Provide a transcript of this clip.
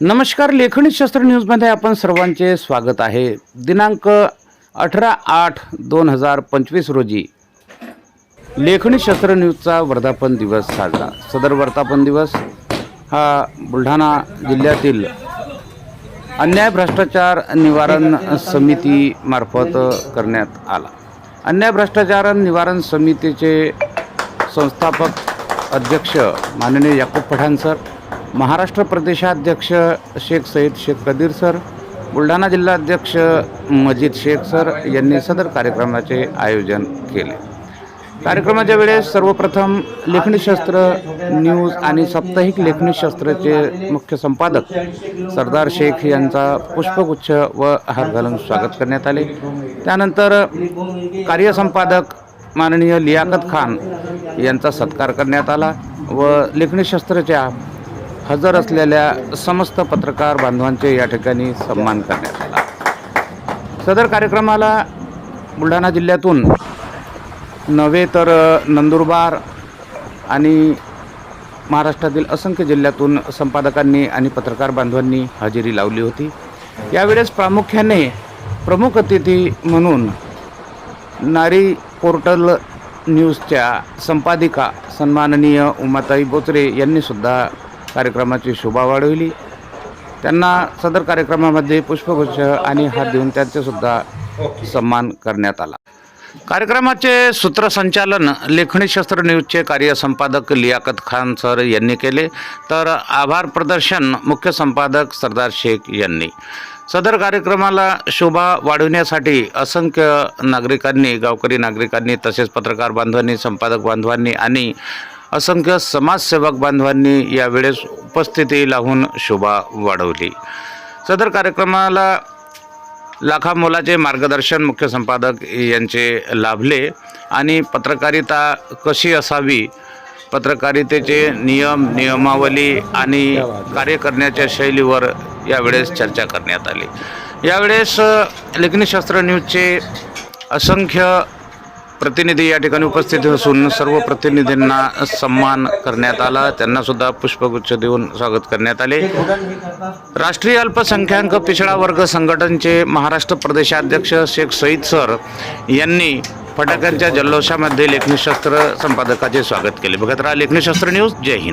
नमस्कार लेखणीशास्त्र न्यूजमध्ये आपण सर्वांचे स्वागत आहे. दिनांक अठरा आठ दोन हजार पंचवीस रोजी लेखणीशास्त्र न्यूजचा वर्धापन दिवस साजरा. सदर वर्धापन दिवस हा बुलढाणा जिल्ह्यातील अन्याय भ्रष्टाचार निवारण समितीमार्फत करण्यात आला. अन्याय भ्रष्टाचार निवारण समितीचे संस्थापक अध्यक्ष माननीय याकूब पठाण सर महाराष्ट्र प्रदेशाध्यक्ष शेख सईद शेख कदीर सर बुलढाणा जिल्हाध्यक्ष मजीद शेख सर यांनी सदर कार्यक्रमाचे आयोजन केले. कार्यक्रमाच्या वेळेस सर्वप्रथम लेखणीशास्त्र न्यूज आणि साप्ताहिक लेखणीशास्त्राचे मुख्य संपादक सरदार शेख यांचा पुष्पगुच्छ व हार घालून स्वागत करण्यात आले. त्यानंतर कार्यसंपादक माननीय लियाकत खान यांचा सत्कार करण्यात आला व लेखणीशास्त्राच्या हजर असलेल्या समस्त पत्रकार बांधवांचे या ठिकाणी सन्मान करण्यात आला. सदर कार्यक्रमाला बुलढाणा जिल्ह्यातून नव्हे तर नंदुरबार आणि महाराष्ट्रातील असंख्य जिल्ह्यातून संपादकांनी आणि पत्रकार बांधवांनी हजेरी लावली होती. यावेळेस प्रामुख्याने प्रमुख अतिथी म्हणून नारी पोर्टल न्यूजच्या संपादिका सन्माननीय उमाताई बोचरे यांनीसुद्धा कार्यक्रमाची शोभा वाढवली. त्यांना सदर कार्यक्रमामध्ये पुष्पगुच्छ आणि हात देऊन त्यांचेसुद्धा सन्मान करण्यात आला. कार्यक्रमाचे सूत्रसंचालन लेखणीशास्त्र न्यूजचे कार्यसंपादक लियाकत खान सर यांनी केले. तर आभार प्रदर्शन मुख्य संपादक सरदार शेख यांनी. सदर कार्यक्रमाला शोभा वाढवण्यासाठी असंख्य नागरिकांनी गावकरी नागरिकांनी तसेच पत्रकार बांधवांनी संपादक बांधवांनी आणि असंख्य समाजसेवक बांधवांनी यावेळेस उपस्थिती लावून शोभा वाढवली. सदर कार्यक्रमाला लाखा मोलाचे मार्गदर्शन मुख्य संपादक यांचे लाभले आणि पत्रकारिता कशी असावी पत्रकारितेचे नियम नियमावली आणि कार्य करण्याच्या शैलीवर यावेळेस चर्चा करण्यात आली. यावेळेस लेखनीशास्त्र न्यूजचे असंख्य प्रतिनिधी या ठिकाणी उपस्थित असून सर्व प्रतिनिधींना सन्मान करण्यात आला. त्यांना सुद्धा पुष्पगुच्छ देऊन स्वागत करण्यात आले. राष्ट्रीय अल्पसंख्याक पिछडा वर्ग संघटनचे महाराष्ट्र प्रदेशाध्यक्ष शेख सईद सर यांनी फटाक्यांच्या जल्लोषामध्ये लेखनीशास्त्र संपादकाचे स्वागत केले. बघत राहा लेखनीशास्त्र न्यूज. जय हिंद.